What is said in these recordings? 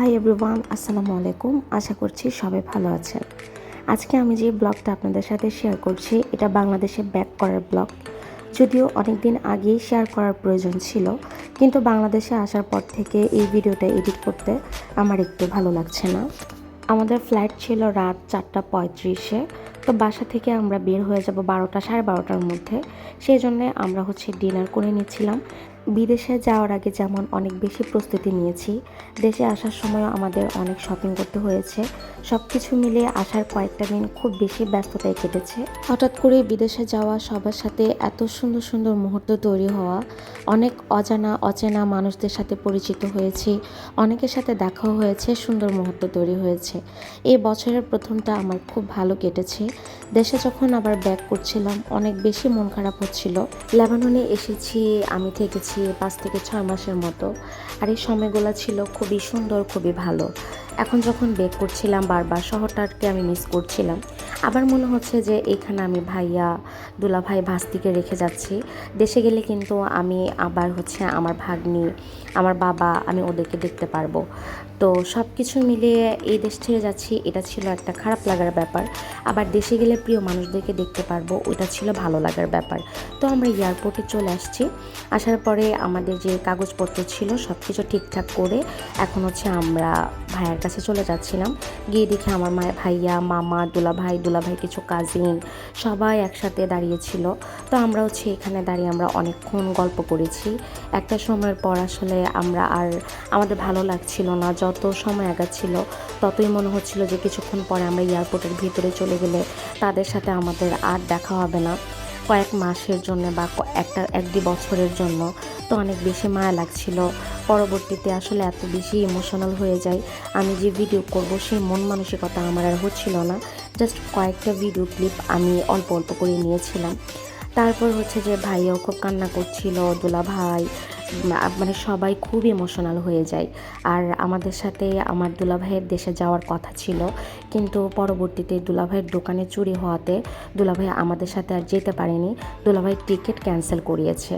Hi everyone আসসালামু আলাইকুম। আশা করছি সবাই ভালো আছেন। আজকে আমি যে ব্লগটা আপনাদের সাথে শেয়ার করছি, এটা বাংলাদেশে ব্যাক করার ব্লগ। যদিও অনেক দিন আগেই শেয়ার করার প্রয়োজন ছিল, কিন্তু বাংলাদেশে আসার পর থেকে এই ভিডিওটা এডিট করতে আমার একটু ভালো লাগছে না। আমাদের ফ্লাইট ছিল রাত চারটা পঁয়ত্রিশে, তো বাসা থেকে আমরা বের হয়ে যাব বারোটা সাড়ে বারোটার মধ্যে। সেই জন্যে আমরা হচ্ছে ডিনার করে নিচ্ছিলাম। বিদেশে যাওয়ার আগে যেমন অনেক বেশি প্রস্তুতি নিয়েছি, দেশে আসার সময়ও আমাদের অনেক শপিং করতে হয়েছে। সব কিছু মিলে আসার কয়েকটা দিন খুব বেশি ব্যস্ততায় কেটেছে। হঠাৎ করে বিদেশে যাওয়া, সবার সাথে এত সুন্দর সুন্দর মুহূর্ত তৈরি হওয়া, অনেক অজানা, অচেনা মানুষদের সাথে পরিচিত হয়েছি, অনেকের সাথে দেখাও হয়েছে, সুন্দর মুহূর্ত তৈরি হয়েছে। এই বছরের প্রথমটা আমার খুব ভালো কেটেছে। দেশে যখন আবার ব্যাক করছিলাম, অনেক বেশি মন খারাপ হচ্ছিল। লেবাননে এসেছি, আমি থেকেছি। পাঁচ থেকে ছয় মাসের মতো। আর এই সময়গুলো ছিল খুবই সুন্দর খুবই ভালো। এখন যখন বেক করছিলাম বারবার, শহরটাকে আমি মিস করছিলাম। আবার মনে হচ্ছে যে এখানে আমি ভাইয়া দুলা ভাই ভাস্তিকে রেখে যাচ্ছি। দেশে গেলে কিন্তু আমি আবার হচ্ছে আমার ভাগ্নি, আমার বাবা, আমি ওদেরকে দেখতে পারব। তো সব কিছু মিলিয়ে এই দেশ ছেড়ে যাচ্ছি, এটা ছিল একটা খারাপ লাগার ব্যাপার। আবার দেশে গেলে প্রিয় মানুষদেরকে দেখতে পারব, ওইটা ছিল ভালো লাগার ব্যাপার। তো আমরা এয়ারপোর্টে চলে আসছি। আসার পরে আমাদের যে কাগজপত্র ছিল সব কিছু ঠিকঠাক করে এখন হচ্ছে আমরা ভাইয়ার কাছে চলে যাচ্ছিলাম। গিয়ে দেখি আমার মায়ের ভাইয়া, মামা দুলা ভাই দুলা ভাই কিছু কাজিন সবাই একসাথে দাঁড়িয়েছিল। তো আমরা হচ্ছে এখানে দাঁড়িয়ে আমরা অনেকক্ষণ গল্প করেছি। একটা সময়ের পর আসলে আমরা আর আমাদের ভালো লাগছিল না। যত সময় আগাচ্ছিল, ততই মনে হচ্ছিল যে কিছুক্ষণ পরে আমরা এয়ারপোর্টের ভিতরে চলে গেলে তাদের সাথে আমাদের আর দেখা হবে না। কয়েক মাসের জন্য বা একটা এক দুই বছরের জন্য তো অনেক বেশি মায়া লাগছিল। পরবর্তীতে আসলে এত বেশি ইমোশনাল হয়ে যায় আমি যে ভিডিও করব সেই মন মানসিকতা আমার আর হচ্ছিল না। জাস্ট কয়েকটা ভিডিও ক্লিপ আমি অল্প অল্প করে নিয়েছিলাম। তারপর হচ্ছে যে ভাইয়াও খুব কান্না করছিল দোলা ভাই মানে সবাই খুব ইমোশনাল হয়ে যায়। আর আমাদের সাথে আমার দুলাভাইয়ের দেশে যাওয়ার কথা ছিল, কিন্তু পরবর্তীতে দুলাভাইয়ের দোকানে চুরি হওয়াতে দুলাভাই আমাদের সাথে আর যেতে পারেনি। দুলাভাই টিকিট ক্যান্সেল করিয়েছে।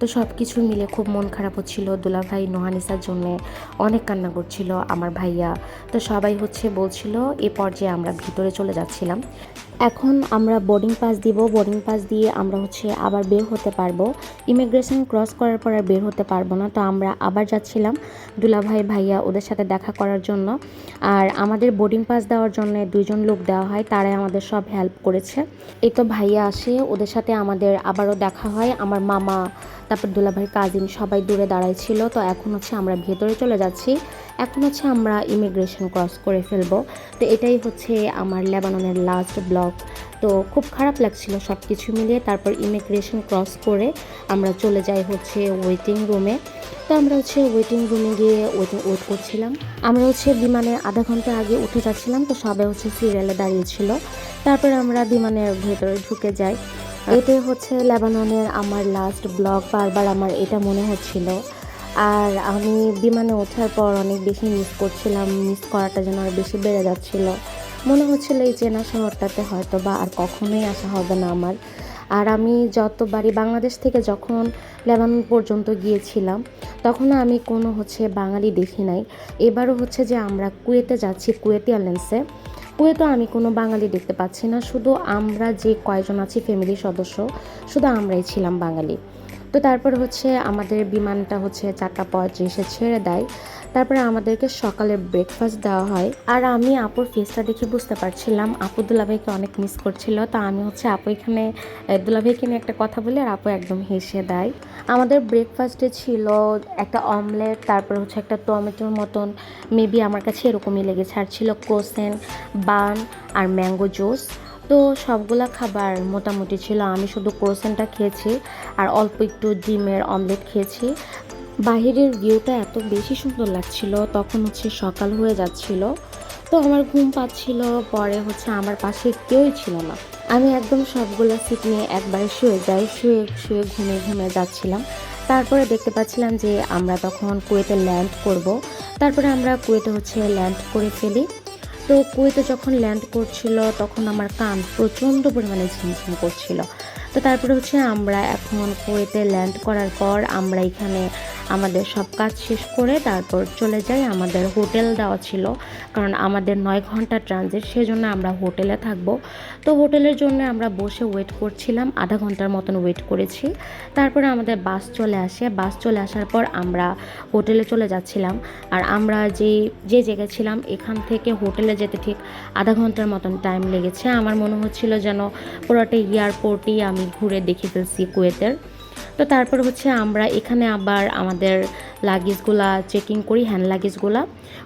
তো সব কিছু মিলে খুব মন খারাপ হচ্ছিল। দুলাভাই নোহানিসার জন্য অনেক কান্না করছিল আমার ভাইয়া। তো সবাই হচ্ছে বলছিল, এ পর্যায়ে আমরা ভিতরে চলে যাচ্ছিলাম। এখন আমরা বোর্ডিং পাস দিব। বোর্ডিং পাস দিয়ে আমরা হচ্ছে আবার বের হতে পারব। ইমিগ্রেশন ক্রস করার পর আর বের হতে পারব না। তো আমরা আবার যাচ্ছিলাম দুলাভাই ভাইয়া ওদের সাথে দেখা করার জন্য। আর আমাদের বোর্ডিং পাস দেওয়ার জন্য দুইজন লোক দেওয়া হয়, তারাই আমাদের সব হেল্প করেছে। এই তো ভাইয়া আসে, ওদের সাথে আমাদের আবারও দেখা হয়। আমার মামা তারপর দুলাভাই কাজিন সবাই দূরে দাঁড়াই ছিল, তো এখন হচ্ছে আমরা ভেতরে চলে যাচ্ছি। এখন হচ্ছে আমরা ইমিগ্রেশন ক্রস করে ফেলব। তো এটাই হচ্ছে আমার লেবাননের লাস্ট ব্লগ তো খুব খারাপ লাগছিল সব কিছু মিলিয়ে, তারপর ইমিগ্রেশন ক্রস করে আমরা চলে যাই হচ্ছে ওয়েটিং রুমে তো আমরা হচ্ছে ওয়েটিং রুমে গিয়ে ওয়েটিং ওয়েট করছিলাম। আমরা হচ্ছে বিমানে আধা ঘণ্টা আগে উঠে যাচ্ছিলাম, তো সবাই হচ্ছে সিরিয়ালে দাঁড়িয়েছিল তারপর আমরা বিমানের ভেতরে ঢুকে যাই। এটাই হচ্ছে লেবাননের আমার লাস্ট ব্লগ বারবার আমার এটা মনে হচ্ছিল। আর আমি বিমানে ওঠার পর অনেক বেশি মিস করছিলাম মিস করাটা যেন আর বেশি বেড়ে যাচ্ছিল। মনে হচ্ছিল এই চেনা শহরটাতে হয়তো বা আর কখনোই আসা হবে না আমার। আর আমি যতবারই বাংলাদেশ থেকে যখন লেবানন পর্যন্ত গিয়েছিলাম তখন আমি কোনো হচ্ছে বাঙালি দেখি নাই। এবারও হচ্ছে যে আমরা কুয়েতে যাচ্ছি কুয়েত এয়ারলাইন্সে কুয়েতেও আমি কোনো বাঙালি দেখতে পাচ্ছি না। শুধু আমরা যে কয়জন আছি ফ্যামিলির সদস্য, শুধু আমরাই ছিলাম বাঙালি। তো তারপর হচ্ছে আমাদের বিমানটা হচ্ছে চারটা পঁয়ত্রিশে ছেড়ে দেয়। তারপরে আমাদেরকে সকালে ব্রেকফাস্ট দেওয়া হয়। আর আমি আপুর ফেসটা দেখে বুঝতে পারছিলাম, আপু দুলাভাইকে অনেক মিস করছিল। তো আমি হচ্ছে আপু এখানে দুলাভাইকে নিয়ে একটা কথা বলি আর আপু একদম হেসে দেয়। আমাদের ব্রেকফাস্টে ছিল একটা অমলেট তারপর হচ্ছে একটা টমেটোর মতন। মেবি আমার কাছে এরকমই লেগেছে। আর ছিল কোসেন বান আর ম্যাঙ্গো জুস তো সবগুলা খাবার মোটামুটি ছিল। আমি শুধু ক্রোসেনটা খেয়েছি আর অল্প একটু ডিমের অমলেট খেয়েছি। বাহিরের ভিউটা এত বেশি সুন্দর লাগছিল, তখন হচ্ছে সকাল হয়ে যাচ্ছিল। তো আমার ঘুম পাচ্ছিল, পরে হচ্ছে আমার পাশে কেউই ছিল না। আমি একদম সবগুলো সিট নিয়ে একবারে শুয়ে যাই, শুয়ে শুয়ে ঘুমে ঘুমে যাচ্ছিলাম। তারপরে দেখতে পাচ্ছিলাম যে আমরা তখন কুয়েতে ল্যান্ড করব। তারপরে আমরা কুয়েতে হচ্ছে ল্যান্ড করে ফেলি। তো কুয়েতে যখন ল্যান্ড করছিল তখন আমার কান প্রচণ্ড পরিমাণে ঝিমঝিম করছিল। তো তারপরে হচ্ছে আমরা এখন কুয়েতে ল্যান্ড করার পর আমরা এখানে আমাদের সব কাজ শেষ করে তারপর চলে যাই আমাদের হোটেল দেওয়া ছিল। কারণ আমাদের নয় ঘণ্টা ট্রানজিট সেজন্য আমরা হোটেলে থাকব। তো হোটেলের জন্য আমরা বসে ওয়েট করছিলাম, আধা ঘণ্টার মতন ওয়েট করেছি। তারপরে আমাদের বাস চলে আসে। বাস চলে আসার পর আমরা হোটেলে চলে যাচ্ছিলাম। আর আমরা যে যে জায়গায় ছিলাম, এখান থেকে হোটেলে যেতে ঠিক আধা ঘণ্টার মতন টাইম লেগেছে। আমার মনে হচ্ছিল যেন পুরোটা এয়ারপোর্টই আমি ঘুরে দেখে ফেলছি কুয়েতের। তো তারপর হচ্ছে আমরা এখানে আবার আমাদের লাগেজগুলা চেকিং করি হ্যান্ড লাগেজগুলা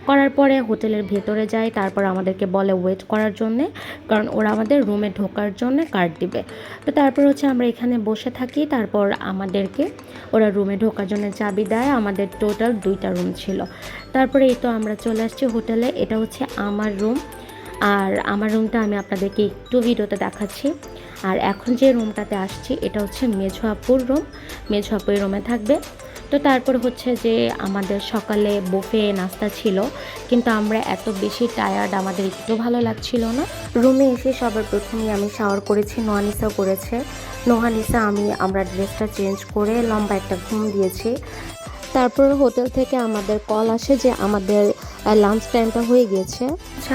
করার পরে হোটেলের ভেতরে যাই, তারপর আমাদেরকে বলে ওয়েট করার জন্যে, কারণ ওরা আমাদের রুমে ঢোকার জন্য কার্ড দিবে। তো তারপর হচ্ছে আমরা এখানে বসে থাকি, তারপর আমাদেরকে ওরা রুমে ঢোকার জন্য চাবি দেয়। আমাদের টোটাল দুইটা রুম ছিল। তারপরে এই তো আমরা চলে আসছি হোটেলে। এটা হচ্ছে আমার রুম আর আমার রুমটা আমি আপনাদেরকে একটু ভিডিওতে দেখাচ্ছি। আর এখন যে রুমটাতে আসছি, এটা হচ্ছে মেঝো রুম। মেঝো রুমে থাকবে। তো তারপর হচ্ছে যে আমাদের সকালে বুফে নাস্তা ছিল, কিন্তু আমরা এত বেশি টায়ার্ড আমাদের একটু ভালো লাগছিল না। রুমে এসে সবার প্রথমেই আমি শাওয়ার করেছি নোয়ানিসাও করেছে। নোহানিসা, আমি আমরা ড্রেসটা চেঞ্জ করে লম্বা একটা ঘুম দিয়েছি। তারপর হোটেল থেকে আমাদের কল আসে যে আমাদের লাঞ্চ টাইমটা হয়ে গিয়েছে।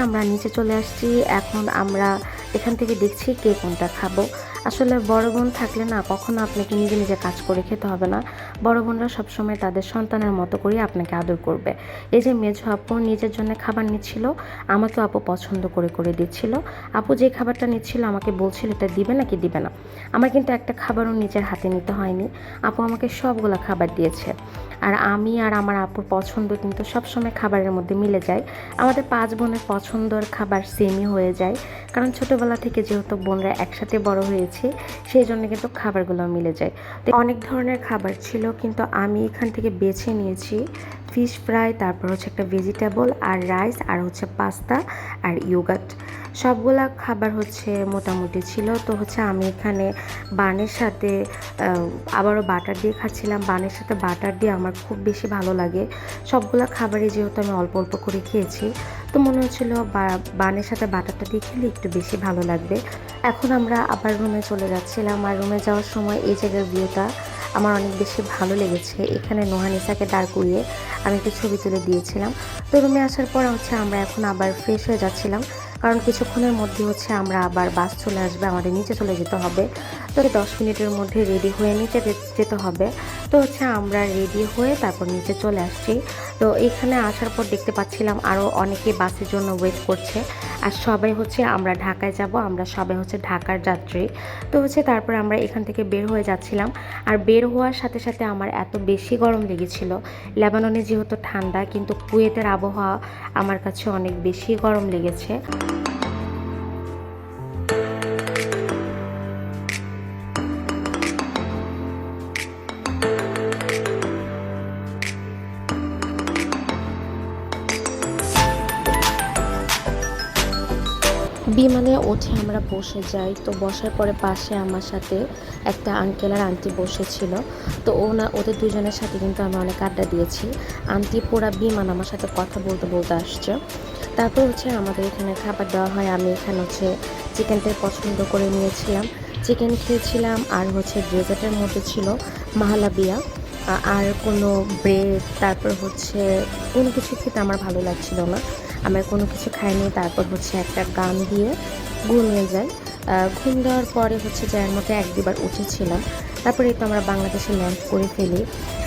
আমরা নিচে চলে আসছি। এখন আমরা এখান থেকে দেখছি কে কোনটা খাব। আসলে বড় বোন থাকলে না কখনো আপনাকে নিজে নিজে কাজ করে খেতে হবে না। বড় বোনরা সবসময় তাদের সন্তানের মতো করে আপনাকে আদর করবে। এই যে মেঝো আপু নিজের জন্য খাবার নিচ্ছিল আমাকে আপু পছন্দ করে করে দিচ্ছিল। আপু যে খাবারটা নিচ্ছিল আমাকে বলছিল, এটা দিবে নাকি দিবে না? আমার কিন্তু একটা খাবারও নিজের হাতে নিতে হয়নি। আপু আমাকে সবগুলো খাবার দিয়েছে। আর আমি আর আমার আপুর পছন্দ কিন্তু সবসময় খাবারের মধ্যে মিলে যায়। আমাদের পাঁচ বোনের পছন্দর খাবার সেমই হয়ে যায়। কারণ ছোটোবেলা থেকে যেহেতু বোনরা একসাথে বড় হয়েছে সেই জন্য কিন্তু খাবারগুলো মিলে যায়। তো অনেক ধরনের খাবার ছিল, কিন্তু আমি এখান থেকে বেছে নিয়েছি ফিশ ফ্রাই তারপর হচ্ছে একটা ভেজিটেবল আর রাইস আর হচ্ছে পাস্তা আর ইয়োগাট সবগুলা খাবার হচ্ছে মোটামুটি ছিল। তো হচ্ছে আমি এখানে বানের সাথে আবারও বাটার দিয়ে খাচ্ছিলাম। বানের সাথে বাটার দিয়ে আমার খুব বেশি ভালো লাগে। সবগুলা খাবারই যেহেতু আমি অল্প অল্প করে খেয়েছি, তো মনে হচ্ছিল বানের সাথে বাটারটা দিয়ে খেলে একটু বেশি ভালো লাগবে। এখন আমরা আবার রুমে চলে যাচ্ছিলাম। আর রুমে যাওয়ার সময় এই জায়গার ভিউটা আমার অনেক বেশি ভালো লেগেছে। এখানে নোহানিসাকে দাঁড় করিয়ে আমি একটু ছবি তুলে দিয়েছিলাম। তো রুমে আসার পর হচ্ছে আমরা এখন আবার ফ্রেশ হয়ে যাচ্ছিলাম। কারণ কিছুক্ষণের মধ্যে হচ্ছে আমরা আবার বাস চলে আসবে, আমাদের নিচে চলে যেতে হবে। তো দশ মিনিটের মধ্যে রেডি হয়ে নিচে যেতে হবে। তো হচ্ছে আমরা রেডি হয়ে তারপর নিচে চলে আসছি। তো এখানে আসার পর দেখতে পাচ্ছিলাম আরও অনেকে বাসের জন্য ওয়েট করছে। আর সবাই হচ্ছে আমরা ঢাকায় যাব, আমরা সবাই হচ্ছে ঢাকার যাত্রী। তো হচ্ছে তারপর আমরা এখান থেকে বের হয়ে যাচ্ছিলাম। আর বের হওয়ার সাথে সাথে আমার এত বেশি গরম লেগেছিল। লেবাননে যেহেতু ঠান্ডা, কিন্তু কুয়েতের আবহাওয়া আমার কাছে অনেক বেশি গরম লেগেছে। বিমানে উঠে আমরা বসে যাই। তো বসার পরে পাশে আমার সাথে একটা আঙ্কেল আর আন্টি বসেছিল। তো ওনা, ওদের দুজনের সাথে কিন্তু আমি অনেক আড্ডা দিয়েছি। আন্টি পুরা বিমান আমার সাথে কথা বলতে বলতে আসছে। তারপর হচ্ছে আমাদের এখানে খাবার দেওয়া হয়। আমি এখানে হচ্ছে চিকেনটাই পছন্দ করে নিয়েছিলাম। চিকেন খেয়েছিলাম আর হচ্ছে ডেজার্টের মধ্যে ছিল মাহালাবিয়া। আর কোনো ব্রেড তারপর হচ্ছে কোনো কিছু খেতে আমার ভালো লাগছিল না। আমার কোনো কিছু খাইনি, তারপর হচ্ছে একটা গান দিয়ে ঘুমিয়ে যাই। ঘুম দেওয়ার পরে হচ্ছে যার মধ্যে এক দুবার উঠেছিলাম। তারপরে তো আমরা বাংলাদেশে ল্যান্ড করে ফেলি।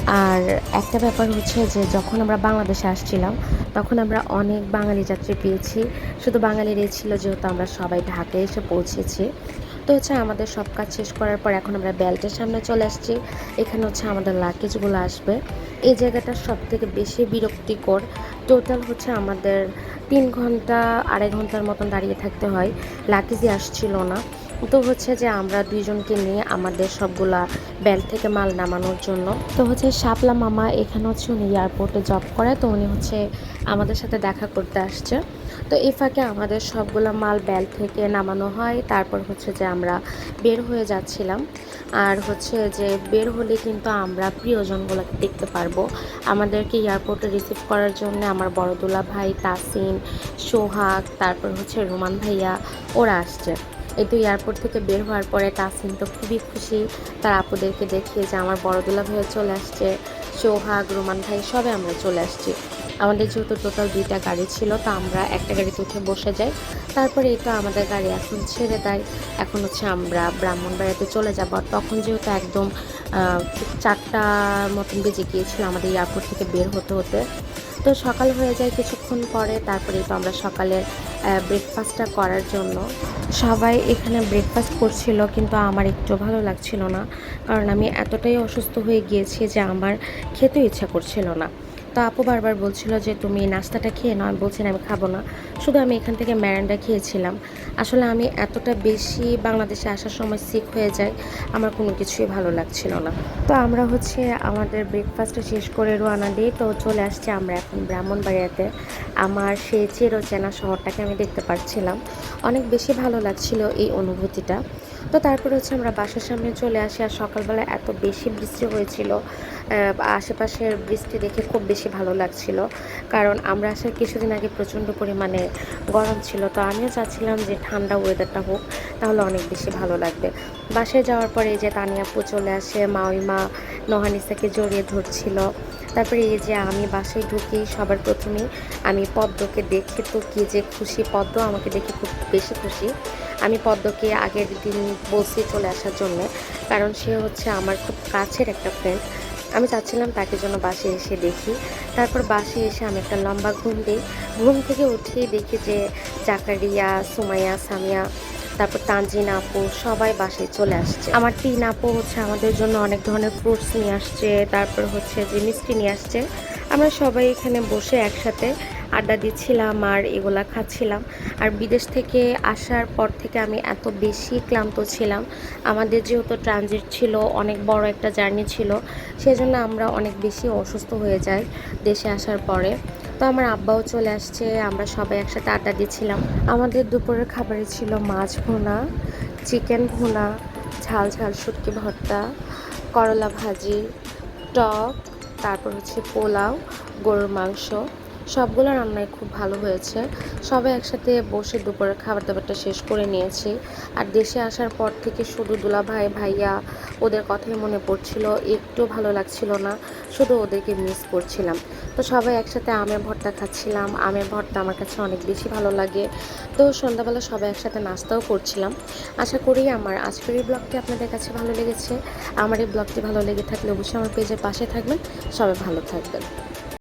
আর একটা ব্যাপার হচ্ছে যে যখন আমরা বাংলাদেশে আসছিলাম, তখন আমরা অনেক বাঙালি যাত্রী পেয়েছি। শুধু বাঙালিরাই ছিল, যেহেতু আমরা সবাই ঢাকায় এসে পৌঁছেছি। তো হচ্ছে আমাদের সব কাজ শেষ করার পর এখন আমরা বেল্টের সামনে চলে আসছি। এখানে হচ্ছে আমাদের লাগেজগুলো আসবে। এই জায়গাটা সব থেকে বেশি বিরক্তিকর। টোটাল হচ্ছে আমাদের তিন ঘণ্টা আড়াই ঘণ্টার মতন দাঁড়িয়ে থাকতে হয়। লাগেজই আসছিল না। তো হচ্ছে যে আমরা দুইজনকে নিয়ে আমাদের সবগুলা বেল্ট থেকে মাল নামানোর জন্য, তো হচ্ছে শাপলা মামা এখানে হচ্ছে উনি এয়ারপোর্টে জব করে, তো উনি হচ্ছে আমাদের সাথে দেখা করতে আসছে। তো এই ফাঁকে আমাদের সবগুলা মাল বেল্ট থেকে নামানো হয়, তারপর হচ্ছে যে আমরা বের হয়ে যাচ্ছিলাম। আর হচ্ছে যে বের হলে কিন্তু আমরা প্রিয়জনগুলোকে দেখতে পারব। আমাদেরকে এয়ারপোর্টে রিসিভ করার জন্য আমার বড়দুলা ভাই, তাসিন, সোহাগ, তারপর হচ্ছে রোমান ভাইয়া, ওরা আসছে। এই তো এয়ারপোর্ট থেকে বের হওয়ার পরে তাসিন তো খুবই খুশি। তার আপুদেরকে দেখিয়ে যে আমার বড় দুলা ভাইও চলে আসছে, সোহাগ, রোমান ভাই সবে আমরা চলে আসছি। আমাদের যেহেতু টোটাল দুইটা গাড়ি ছিল, তো আমরা একটা গাড়িতে উঠে বসে যাই। তারপরে তো আমাদের গাড়ি এখন ছেড়ে দেয়। এখন হচ্ছে আমরা ব্রাহ্মণবাড়িয়াতে চলে যাব। তখন যেহেতু একদম চারটার মতন বেজে গিয়েছিল আমাদের এয়ারপোর্ট থেকে বের হতে হতে। তো সকাল হয়ে যায় কিছুক্ষণ পরে, তারপরে তো আমরা সকালের ব্রেকফাস্টটা করার জন্য। সবাই এখানে ব্রেকফাস্ট করছিল, কিন্তু আমার একটু ভালো লাগছিল না। কারণ আমি এতটাই অসুস্থ হয়ে গিয়েছি যে আমার খেতে ইচ্ছা করছিল না। তো আপু বারবার বলছিল যে, তুমি নাস্তাটা খেয়ে নয় আমি বলছিলাম আমি খাব না। শুধু আমি এখান থেকে ম্যারান্ডা খেয়েছিলাম। আসলে আমি এতটা বেশি বাংলাদেশে আসার সময় সিক হয়ে যায় আমার কোনো কিছুই ভালো লাগছিল না। তো আমরা হচ্ছে আমাদের ব্রেকফাস্টটা শেষ করে রোয়ানা দিই। তো চলে আসছি আমরা এখন ব্রাহ্মণবাড়িয়াতে। আমার সেই চিরচেনা শহরটাকে আমি দেখতে পাচ্ছিলাম অনেক বেশি ভালো লাগছিল এই অনুভূতিটা। তো তারপরে হচ্ছে আমরা বাসার সামনে চলে আসি আর সকালবেলা এত বেশি বৃষ্টি হয়েছিল আশেপাশের বৃষ্টি দেখে খুব বেশি ভালো লাগছিল। কারণ আমরা আসার কিছুদিন আগে প্রচণ্ড পরিমাণে গরম ছিল, তো আমিও চাচ্ছিলাম যে ঠান্ডা ওয়েদারটা হোক, তাহলে অনেক বেশি ভালো লাগবে। বাসায় যাওয়ার পরে এই যে তানিয়াপু চলে আসে মাওইমা নোহানিসাকে জড়িয়ে ধরছিল। তারপরে এই যে আমি বাসায় ঢুকি, সবার প্রথমেই আমি পদ্মকে দেখে তো কি যে খুশি, পদ্ম আমাকে দেখে খুব বেশি খুশি। আমি পদ্মকে আগের দিন বলছি চলে আসার জন্য, কারণ সে হচ্ছে আমার খুব কাছের একটা ফ্রেন্ড আমি চাচ্ছিলাম তাকে জন্য বাসে এসে দেখি। তারপর বাসে এসে আমি একটা লম্বা ঘুম দিই। ঘুম থেকে উঠেই দেখি যে জাকারিয়া, সুমাইয়া, সামিয়া, তারপর তানজিন আপু সবাই বাসায় চলে আসছে। আমার তিন আপু হচ্ছে আমাদের জন্য অনেক ধরনের ফ্রুটস নিয়ে আসছে, তারপর হচ্ছে যে মিষ্টি নিয়ে আসছে। আমরা সবাই এখানে বসে একসাথে আড্ডা দিচ্ছিলাম আর এগুলা খাচ্ছিলাম। আর বিদেশ থেকে আসার পর থেকে আমি এত বেশি ক্লান্ত ছিলাম। আমাদের যেহেতু ট্রানজিট ছিল, অনেক বড় একটা জার্নি ছিল, সেজন্য আমরা অনেক বেশি অসুস্থ হয়ে যাই দেশে আসার পরে। তো আমার আব্বাও চলে আসছে, আমরা সবাই একসাথে আড্ডা দিচ্ছিলাম। আমাদের দুপুরের খাবারে ছিল মাছ ভুনা চিকেন ভুনা, ঝাল ঝাল শুটকি ভর্তা, করলা ভাজি, টক, তারপর হচ্ছে পোলাও, গরুর মাংস। সবগুলো রান্নাই খুব ভালো হয়েছে। সবাই একসাথে বসে দুপুরের খাবার দাবারটা শেষ করে নিয়েছি। আর দেশে আসার পর থেকে শুধু দুলা ভাই ভাইয়া ওদের কথাই মনে পড়ছিল, একটু ভালো লাগছিল না, শুধু ওদেরকে মিস করছিলাম। তো সবাই একসাথে আমের ভর্তা খাচ্ছিলাম। আমের ভর্তা আমার কাছে অনেক বেশি ভালো লাগে। তো সন্ধ্যাবেলা সবাই একসাথে নাস্তাও করছিলাম। আশা করি আমার আজকের এই ব্লগটি আপনাদের কাছে ভালো লেগেছে। আমার এই ব্লগটি ভালো লেগে থাকলে অবশ্যই আমার পেজের পাশে থাকবেন। সবাই ভালো থাকবেন।